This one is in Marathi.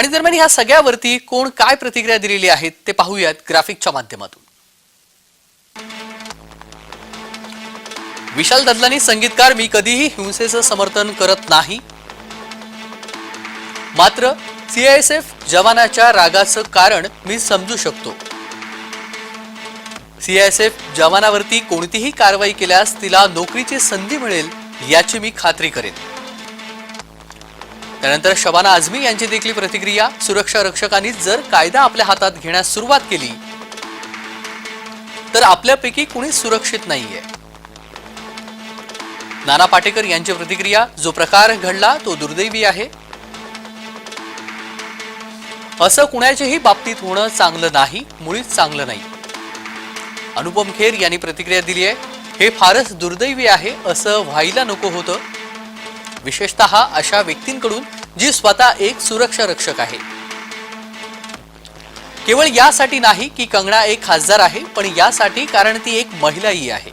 आणि दरम्यान ह्या सगळ्यावरती कोण काय प्रतिक्रिया दिलेली आहेत ते पाहूयात ग्राफिकच्या माध्यमातून. विशाल ददलानी संगीतकार मी कधीही हिंसेचं समर्थन करत नाही. मात्र सीआयएसएफ जवानाच्या रागाचं कारण मी समजू शकतो. सीआयएसएफ जवानावरती कोणतीही कारवाई केल्यास तिला नोकरीची संधी मिळेल याची मी खात्री करेन. त्यानंतर शबाना आझमी यांची देखील प्रतिक्रिया सुरक्षा रक्षकांनी जर कायदा आपल्या हातात घेण्यास सुरुवात केली तर आपल्यापैकी कुणी सुरक्षित नाहीये. नाना पाटेकर यांची प्रतिक्रिया जो प्रकार घडला तो दुर्दैवी आहे. असं कुणाच्याही बाबतीत होणं चांगलं नाही मुळीच चांगलं नाही. अनुपम खेर यांनी प्रतिक्रिया दिली आहे हे फारच दुर्दैवी आहे असं व्हायला नको होतं. विशेषतः अशा व्यक्तींकडून जी स्वतः एक सुरक्षा रक्षक आहे. केवळ यासाठी नाही की कंगना एक खासदार आहे पण यासाठी कारण ती एक महिलाही आहे.